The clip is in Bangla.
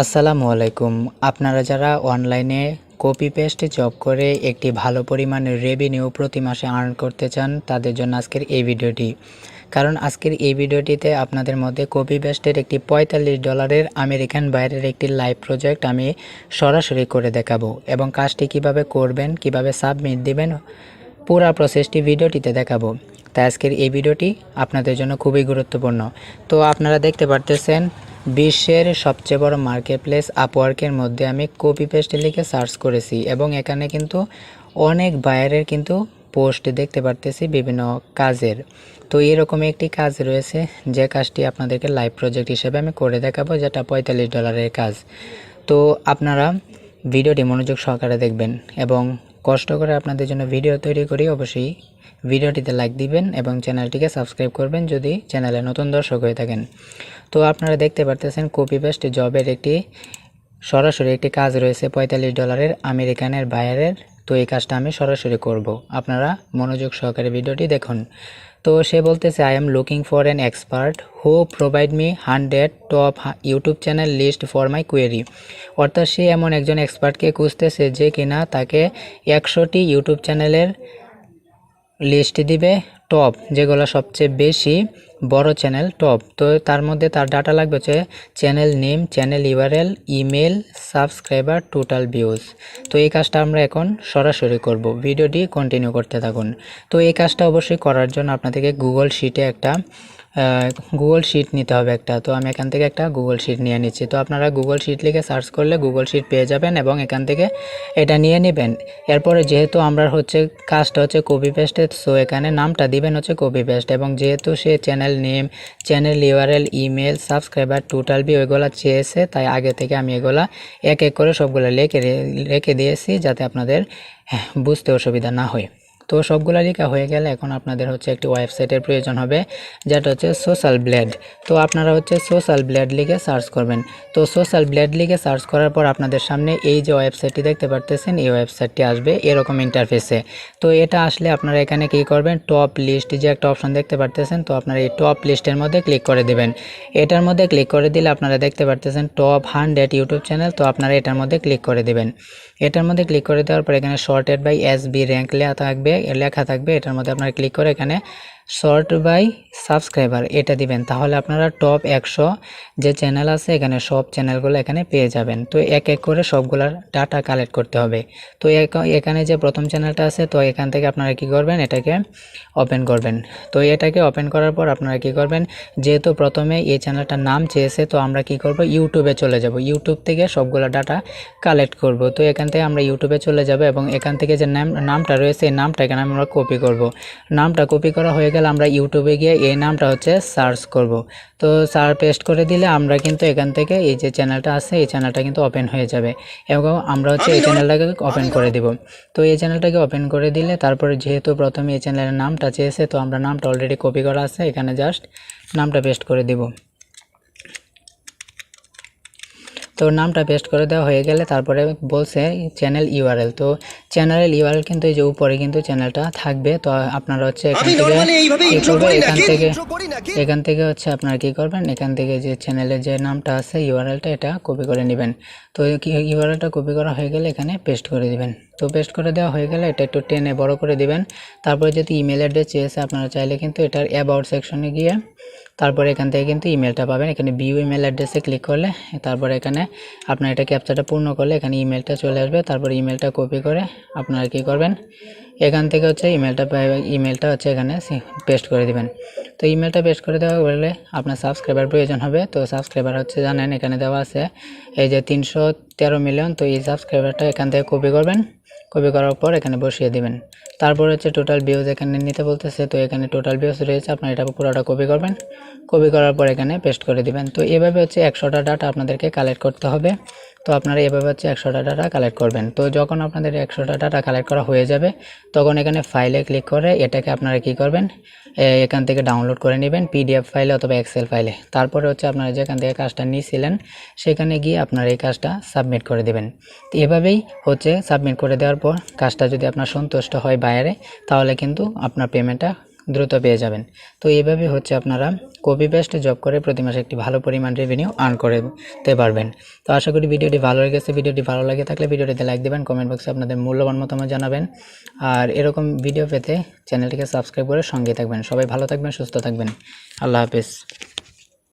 আসসালামু আলাইকুম। আপনারা যারা অনলাইনে কপি পেস্ট জব করে একটি ভালো পরিমাণের রেভিনিউ প্রতি মাসে আর্ন করতে চান, তাদের জন্য আজকের এই ভিডিওটি। কারণ আজকের এই ভিডিওটিতে আপনাদের মধ্যে কপি পেস্টের একটি পঁয়তাল্লিশ ডলারের আমেরিকান বাইরের একটি লাইভ প্রজেক্ট আমি সরাসরি করে দেখাবো এবং কাজটি কীভাবে করবেন, কীভাবে সাবমিট দিবেন, পুরো প্রসেসটি ভিডিওটিতে দেখাবো। তাই আজকের এই ভিডিওটি আপনাদের জন্য খুবই গুরুত্বপূর্ণ। তো আপনারা দেখতে পারতেছেন বিশ্বের সবচেয়ে বড় মার্কেট প্লেস আপওয়ার্কের মধ্যে আমি কপি পেস্ট লিখে সার্চ করেছি এবং এখানে কিন্তু অনেক বায়ারের কিন্তু পোস্ট দেখতে পারতেছি বিভিন্ন কাজের। তো এরকম একটি কাজ রয়েছে যে কাজটি আপনাদেরকে লাইভ প্রজেক্ট হিসেবে আমি করে দেখাবো, যেটা পঁয়তাল্লিশ ডলারের কাজ। তো আপনারা ভিডিওটি মনোযোগ সহকারে দেখবেন এবং কষ্ট করে আপনাদের জন্য ভিডিও তৈরি করি, অবশ্যই ভিডিওটিতে লাইক দিবেন এবং চ্যানেলটিকে সাবস্ক্রাইব করবেন যদি চ্যানেলে নতুন দর্শক হয়ে থাকেন। তো আপনারা দেখতে পারতেছেন কপি পেস্ট জবের একটি, সরাসরি একটি কাজ রয়েছে পঁয়তাল্লিশ ডলারের আমেরিকানের বায়ারের। তো এই কাজটা আমি সরাসরি করব। আপনারা মনোযোগ সহকারে ভিডিওটি দেখুন। তো সে বলতেছে I am looking for an expert who provide me hundred top YouTube channel list for my query অর্থাৎ সে এমন একজন এক্সপার্টকে খুঁজতেছে যে কিনা তাকে একশোটি ইউটিউব চ্যানেলের লিস্ট দিবে টপ যেগুলো সবচেয়ে বেশি বড় চ্যানেল, টপ। তো তার মধ্যে তার ডাটা লাগবে হচ্ছে channel name, channel URL, email, subscriber, total views. তো এই কাজটা আমরা এখন সরাসরি করব। ভিডিওটি কন্টিনিউ করতে থাকুন। তো এই কাজটা অবশ্যই করার জন্য আপনাদেরকে গুগল শিটে একটা গুগল শিট নিতে হবে একটা। তো আমি এখান থেকে একটা গুগল শিট নিয়ে নিচ্ছি। তো আপনারা গুগল শিট লিখে সার্চ করলে গুগল শিট পেয়ে যাবেন এবং এখান থেকে এটা নিয়ে নেবেন। এরপরে যেহেতু আমরা হচ্ছে কাজটা হচ্ছে কপি পেস্টে সো এখানে নামটা দিবেন হচ্ছে কপি পেস্ট এবং যেহেতু সে channel name channel URL email subscriber total B ওইগুলো চেয়েছে তাই আগে থেকে আমি এগুলা এক এক করে সবগুলো লেখে রেখে দিয়েছি যাতে আপনাদের হ্যাঁ, বুঝতে অসুবিধা না হয়। তো সবগুলো লেখা হয়ে গেলে এখন আপনাদের হচ্ছে একটি ওয়েবসাইটের প্রয়োজন হবে, যেটা হচ্ছে সোশ্যাল ব্লেড তো আপনারা হচ্ছে সোশ্যাল ব্লেড লিখে সার্চ করবেন। তো সোশ্যাল ব্লেড লিখে সার্চ করার পর আপনাদের সামনে এই যে ওয়েবসাইটটি দেখতে পারতেছেন, এই ওয়েবসাইটটি আসবে এরকম ইন্টারফেসে তো এটা আসলে আপনারা এখানে কি করবেন টপ লিস্ট যে একটা অপশন দেখতে পারতেছেন, তো আপনারা এই টপ লিস্টের মধ্যে ক্লিক করে দেবেন। এটার মধ্যে ক্লিক করে দিলে আপনারা দেখতে পারতেছেন টপ হান্ড্রেড ইউটিউব চ্যানেল তো আপনারা এটার মধ্যে ক্লিক করে দেবেন। এটার মধ্যে ক্লিক করে দেওয়ার পর এখানে sorted by S B rank লেখা থাকবে। লেখা থাকবে এটার মধ্যে আপনারা ক্লিক করে এখানে শর্ট বাই সাবস্ক্রাইবার, এটা দিবেন। তাহলে আপনারা টপ একশো যে চ্যানেল আছে, এখানে সব চ্যানেলগুলো এখানে পেয়ে যাবেন। তো এক এক করে সবগুলার ডাটা কালেক্ট করতে হবে। তো এখ- এখানে যে প্রথম চ্যানেলটা আছে, তো এখান থেকে আপনারা কি করবেন, এটাকে ওপেন করবেন। তো এটাকে ওপেন করার পর আপনারা কি করবেন, যেহেতু প্রথমে এই চ্যানেলটার নাম চেয়েছে, তো আমরা কি করব, ইউটিউবে চলে যাব। ইউটিউব থেকে সবগুলো ডাটা কালেক্ট করব। তো এখান থেকে আমরা ইউটিউবে চলে যাব এবং এখান থেকে যে নাম, নামটা রয়েছে, এই নামটা এখানে আমরা কপি করব। নামটা কপি করা হয়ে গেলে আমরা ইউটিউবে গিয়ে এই নামটা হচ্ছে সার্চ করব। তো সার পেস্ট করে দিলে আমরা কিন্তু এখান থেকে এই যে চ্যানেলটা আছে এই চ্যানেলটা কিন্তু ওপেন হয়ে যাবে। এবং আমরা হচ্ছে এই চ্যানেলটাকে ওপেন করে দিব। তো এই চ্যানেলটাকে ওপেন করে দিলে তারপরে যেহেতু প্রথমে এই চ্যানেলের নামটা চেয়েছে তো আমরা নামটা অলরেডি কপি করা আছে এখানে জাস্ট নামটা পেস্ট করে দিব। তো নামটা পেস্ট করে দেওয়া হয়ে গেলে তারপরে বলছে চ্যানেল ইউআরএল তো চ্যানেলের ইউআরএল কিন্তু এই যে উপরে কিন্তু চ্যানেলটা থাকবে। তো আপনারা হচ্ছে এখান থেকে এখান থেকে এখান থেকে হচ্ছে আপনারা কি করবেন? এখান থেকে যে চ্যানেলের যে নামটা আছে ইউআরএলটা এটা কপি করে নেবেন। তো ইউআরএলটা কপি করা হয়ে গেলে এখানে পেস্ট করে দিবেন। তো পেস্ট করে দেওয়া হয়ে গেলে এটা একটু টেনে বড় করে দিবেন। তারপরে যদি ইমেল অ্যাড্রেস চেয়েছে আপনারা চাইলে কিন্তু এটার অ্যাবাউট সেকশনে গিয়ে তারপরে এখান থেকে কিন্তু ইমেলটা পাবেন। এখানে ভিউ ইমেল অ্যাড্রেসে ক্লিক করলে তারপরে এখানে আপনার এটা ক্যাপচারটা পূর্ণ করলে এখানে ইমেলটা চলে আসবে। তারপরে ইমেলটা কপি করে আপনারা কি করবেন? এখান থেকে হচ্ছে ইমেলটা ইমেলটা হচ্ছে এখানে পেস্ট করে দিবেন। তো ইমেলটা পেস্ট করে দেওয়া বললে আপনার সাবস্ক্রাইবার প্রয়োজন হবে। তো সাবস্ক্রাইবার হচ্ছে জানেন এখানে দেওয়া আছে, এই যে তিনশো তেরো মিলিয়ন তো এই সাবস্ক্রাইবারটা এখান থেকে কপি করবেন। কপি করার পর এখানে বসিয়ে দিবেন। তারপর হচ্ছে টোটাল ভিউজ এখানে নিতে বলতেছে, তো এখানে টোটাল ভিউজ রয়েছে, আপনার এটা পুরোটা কপি করবেন। কপি করার পর এখানে পেস্ট করে দিবেন। তো এভাবে হচ্ছে একশোটা ডাটা আপনাদেরকে কালেক্ট করতে হবে। তো আপনারা এভাবে হচ্ছে একশোটা ডাটা কালেক্ট করবেন। তো যখন আপনাদের একশোটা ডাটা কালেক্ট করা হয়ে যাবে, তখন এখানে ফাইলে ক্লিক করে এটাকে আপনারা কি করবেন? এখান থেকে ডাউনলোড করে নেবেন পিডিএফ ফাইলে অথবা এক্সেল ফাইলে তারপরে হচ্ছে আপনারা যেখান থেকে কাজটা নিয়েছিলেন সেখানে গিয়ে আপনারা এই কাজটা সাবমিট করে দেবেন। তো এভাবেই হচ্ছে সাবমিট করে দেওয়ার পর কাজটা যদি আপনার সন্তুষ্ট হয় বাইরে, তাহলে কিন্তু আপনার পেমেন্টটা দ্রুত পেয়ে যাবেন। তো এইভাবে হচ্ছে আপনারা কপি পেস্ট জব করে প্রতি মাসে একটি ভালো পরিমাণ রেভিনিউ আর্ন করতে পারবেন। তো আশা করি ভিডিওটি ভালো লেগেছে। ভিডিওটি ভালো লাগে থাকলে ভিডিওটিতে লাইক দেবেন কমেন্ট বক্সে আপনাদের মূল্যবান মতামত জানাবেন। আর এরকম ভিডিও পেতে চ্যানেলটিকে সাবস্ক্রাইব করে সঙ্গে থাকবেন। সবাই ভালো থাকবেন, সুস্থ থাকবেন। আল্লাহ হাফেজ।